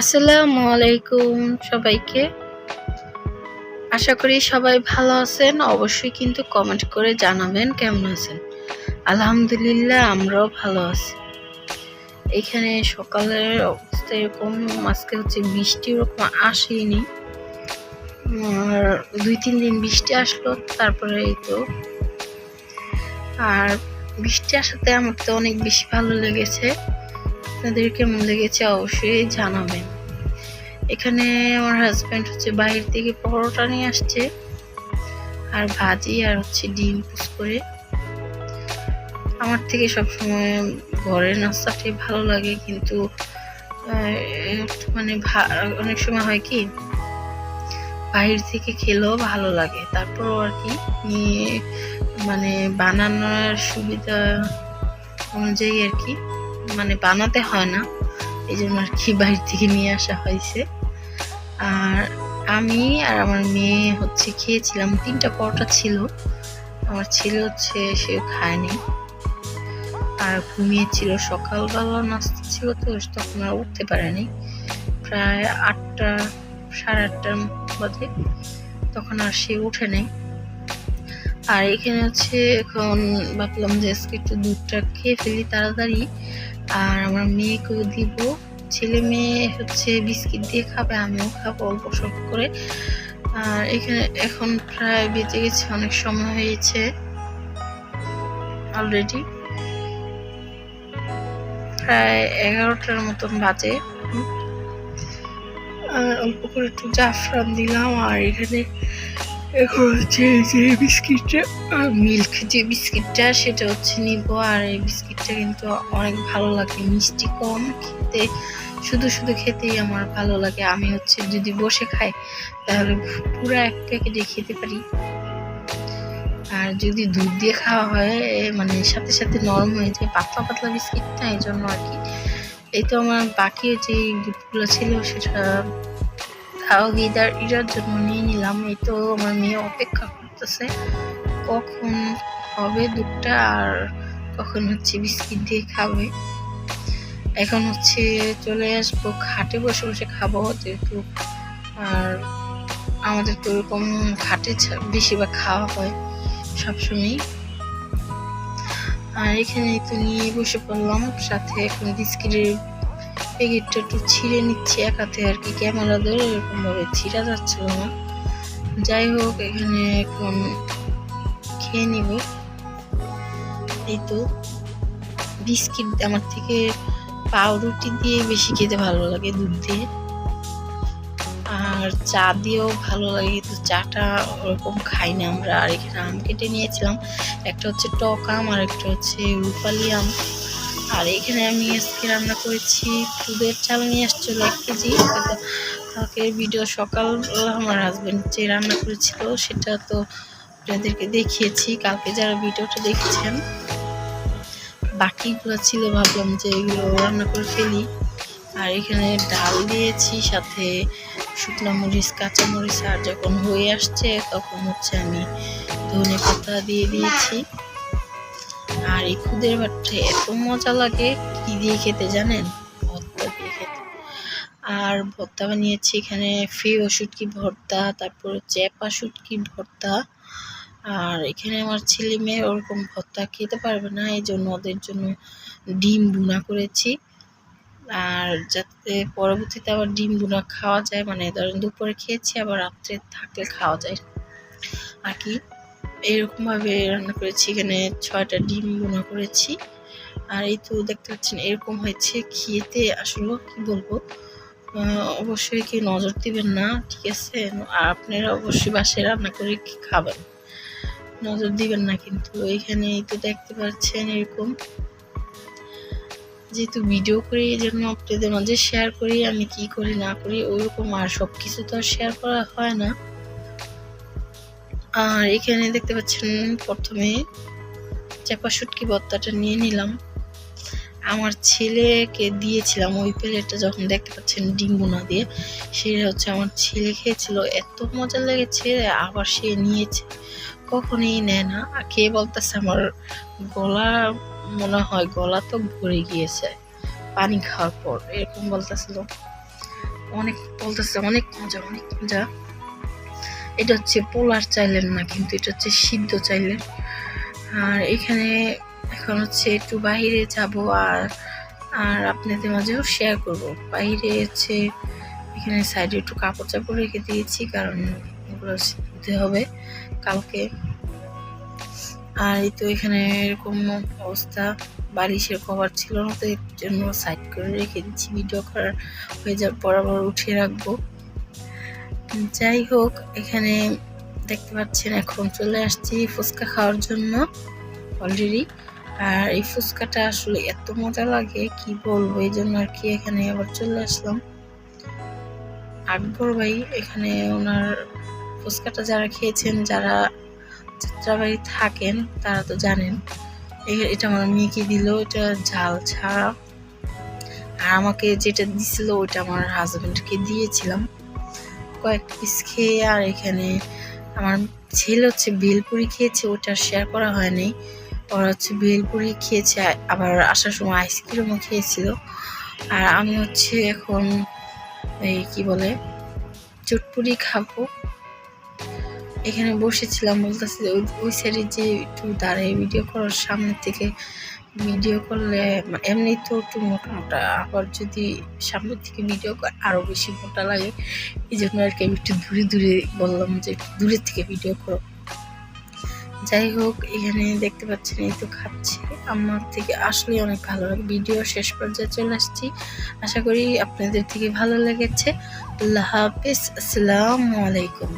আসসালামু আলাইকুম সবাইকে। আশা করি সবাই ভালো আছেন। অবশ্যই কিন্তু কমেন্ট করে জানাবেন কেমন আছেন। আলহামদুলিল্লাহ, আমরাও ভালো আছি। এখানে সকালের অবস্থা এরকম, আজকে হচ্ছে বৃষ্টি ওরকম আসেনি। আর দুই, তিন দিন বৃষ্টি আসলো, তারপরে এই তো। আর বৃষ্টি আসাতে আমার তো অনেক বেশি ভালো লেগেছে। আপনাদের কেমন লেগেছে অবশ্যই জানাবেন। এখানে আমার হাজব্যান্ড হচ্ছে বাইরে থেকে পরোটা নিয়ে আসছে, আর ভাজি আর হচ্ছে ডিম পুষ করে। আমার থেকে সবসময় ঘরের নাস্তাটাই ভালো লাগে, কিন্তু মানে অনেক সময় হয় কি বাইরে থেকে খেলেও ভালো লাগে। তারপরও আর কি, নিয়ে মানে বানানোর সুবিধা অনুযায়ী আর কি মানে বানাতে হয় না। এই জন্য আর কি বাইরে থেকে নিয়ে আসা হয়েছে। আর আমি আর আমার মেয়ে হচ্ছে খেয়েছিলাম, তিনটা পরোটা ছিল। আমার ছেলে হচ্ছে, সে খায়নি। আর ঘুমিয়েছিল, সকালবেলা নাস্তা ছিল তো, তখন আর উঠতে পারেনি। প্রায় আটটা, সাড়ে আটটার বাজে তখন আর সে উঠে নেই। আর এখানে হচ্ছে এখন ভাবলাম যে আজকে একটু দুধটা খেয়ে ফেলি তাড়াতাড়ি। আর আমার মেয়েকেও দিব? ছেলে মেয়ে হচ্ছে বিস্কিট দিয়ে খাবে, আমিও খাব অল্প স্বল্প করে। আর এখানে এখন প্রায় বেঁচে গেছে, অনেক সময় হয়েছে। অলরেডি প্রায় এগারোটার মতন বাজে। আর অল্প করে একটু জাফরান দিলাম, আর এখানে এখন হচ্ছে যে বিস্কিটটা আর মিল্ক যে বিস্কিটটা, সেটা হচ্ছে নিব। আর এই বিস্কিটটা কিন্তু অনেক ভালো লাগে, মিষ্টি কম খেতে। শুধু শুধু খেতেই আমার ভালো লাগে। আমি হচ্ছে যদি বসে খাই, তাহলে পুরো এক প্যাকেটে খেতে পারি। আর যদি দুধ দিয়ে খাওয়া হয় মানে সাথে সাথে নরম হয়ে যায়, পাতলা পাতলা বিস্কিটটা এই জন্য আর কি। এই তো আমার বাকি যে গিফটগুলো ছিল, সেটা খাওয়া গিদার এটার জন্য নিয়ে নিলাম, এই তো আমার মেয়ে অপেক্ষা করতেছে। কখন হবে দুধটা আর কখন হচ্ছে বিস্কিট দিয়ে খাবে। এখন হচ্ছে চলে আসব খাটে বসে বসে খাব যেহেতু আর আমাদের তো ওরকম খাটে বেশিরভাগ খাওয়া হয় সবসময় আর এখানে তো নিয়ে বসে পড়লাম, সাথে এখন বিস্কিটের প্যাকেটটা একটু ছিঁড়ে নিচ্ছি এক হাতে আর কি। ক্যামেরা ধরে এরকম ভাবে ছিঁড়া যাচ্ছিল না। যাই হোক, এখানে এখন খেয়ে নিব। এই তো, বিস্কিট আমার থেকে পাউরুটি দিয়ে বেশি খেতে ভালো লাগে দুধ দিয়ে। আর চা দিয়েও ভালো লাগে, কিন্তু চাটা ওরকম খাই না আমরা। আর এখানে আম কেটে নিয়েছিলাম। একটা হচ্ছে টক আম আর একটা হচ্ছে রূপালি আম। আর এখানে আমি আজকে রান্না করেছি দুধের চাল নিয়ে আসছিল এক কেজি। কালকে ভিডিও সকাল আমার হাজবেন্ড যে রান্না করেছিল সেটা তো আপনাদেরকে দেখিয়েছি। কালকে যারা ভিডিওটা দেখেছেন, বাকিগুলো ছিল ভাবলাম যে এগুলো রান্না করে ফেলি। আর এখানে ডাল দিয়েছি, সাথে শুকনো মরিচ, কাঁচা মরিচ, আর যখন হয়ে আসছে তখন হচ্ছে আমি ধনে পাতা দিয়ে দিয়েছি। আর এই খুদের ভাতটা এত মজা লাগে, কি দিয়ে খেতে জানেন? ভর্তা দিয়ে খেতে। আর ভর্তা বানিয়েছি এখানে ফেও শুটকি ভর্তা, তারপর চ্যাপা কি ভর্তা। আর এখানে আমার ছেলে মেয়ে ওরকম ভর্তা খেতে পারবে না এই জন্য ওদের জন্য ডিম বুনা করেছি। আর যাতে পরবর্তীতে আবার ডিম বুনা খাওয়া যায় মানে ধরেন দুপুরে খেয়েছি, আবার রাত্রে থাকলে খাওয়া যায়। আর কি? এরকম ভাবে রান্না করেছি। এখানে ছয়টা ডিম বোনা করেছি। আর এই তো দেখতে পাচ্ছেন, এরকম হয়েছে খেতে। আসলে কি বলব? অবশ্যই কি নজর দিবেন না, ঠিক আছে? আর আপনারা অবশ্যই বাসায় রান্না করে কি খাবেন। নজর দিবেন না কিন্তু। এখানে তো দেখতে পাচ্ছেন এরকম। যেহেতু ভিডিও করি, এই জন্য আপনাদের মাঝে শেয়ার করি। আমি কি করি, না করি, ওইরকম আর সব কিছু তো শেয়ার করা হয় না। আর এখানে দেখতে পাচ্ছেন প্রথমে চাপা শুটকি ভর্তাটা নিয়ে নিলাম। আমার ছেলেকে দিয়েছিলাম ওই প্লেটটা যখন দেখতে পাচ্ছেন ডিম না দিয়ে সেটা হচ্ছে আমার ছেলে খেয়েছিল, এত মজা লেগেছে, আবার সে নিয়েছে। কখনোই নেয় না। খেয়ে বলতেছে আমার গলা, মনে হয় গলা তো ভরে গিয়েছে, পানি খাওয়ার পর, এরকম বলতেছিল। অনেক বলতেছে, অনেক মজা অনেক মজা। এটা হচ্ছে পোলার চাইলেন না, কিন্তু এটা হচ্ছে সিদ্ধ চাইলেন আর এখানে এখন হচ্ছে একটু বাইরে যাব আর আর আপনাদের মাঝেও শেয়ার করব। বাইরে হচ্ছে এখানে সাইডে একটু কাপড় চাপড় রেখে দিয়েছি, কারণ এগুলো ধুতে হবে কালকে। আর এই তো এখানে এরকম অবস্থা, বালিশের কভার ছিল না, তো এর জন্য সাইড করে রেখে দিচ্ছি ভিডিও করার হয়ে যাওয়ার পর আবার উঠিয়ে রাখব। যাই হোক, এখানে দেখতে পাচ্ছেন এখন চলে আসছি ফুচকা খাওয়ার জন্য অলরেডি আর এই ফুচকাটা আসলে এত মজা লাগে, কি বলব? এই জন্য আর কি এখানে আবার চলে আসলাম। আকবর ভাই এখানে ওনার ফুচকাটা যারা খেয়েছেন, যারা যাত্রাবাড়ি থাকেন, তারা তো জানেন। এটা আমার মেয়েকে দিল, এটা ঝাল ছাড়া। আর আমাকে যেটা দিছিল, ওইটা আমার হাজবেন্ডকে দিয়েছিলাম। কয়েক পিস খেয়ে আর এখানে আমার ছেলে হচ্ছে ভেলপুরি খেয়েছে, ওটা শেয়ার করা হয়নি। ওরা হচ্ছে ভেলপুরি খেয়েছে, আবার আসার সময় আইসক্রিমও খেয়েছিল। আর আমি হচ্ছে এখন এই কি বলে, চটপুরি খাব। এখানে বসেছিলাম বলতেছি ওই সাইডে যে একটু দাঁড়ায় ভিডিও করার সামনে থেকে ভিডিও করলে এমনি তো একটু মোটা মোটা আবার যদি সামনের থেকে ভিডিও করে আরও বেশি মোটা লাগে। এই জন্য আর কি আমি একটু দূরে দূরে বললাম যে দূরের থেকে ভিডিও করো। যাই হোক, এখানে দেখতে পাচ্ছেন, এই তো খাচ্ছি। আমার থেকে আসলে অনেক ভালো লাগে। ভিডিও শেষ পর্যায়ে চলে আসছি। আশা করি আপনাদের থেকে ভালো লেগেছে। আল্লাহ হাফিজ। আসসালামু আলাইকুম।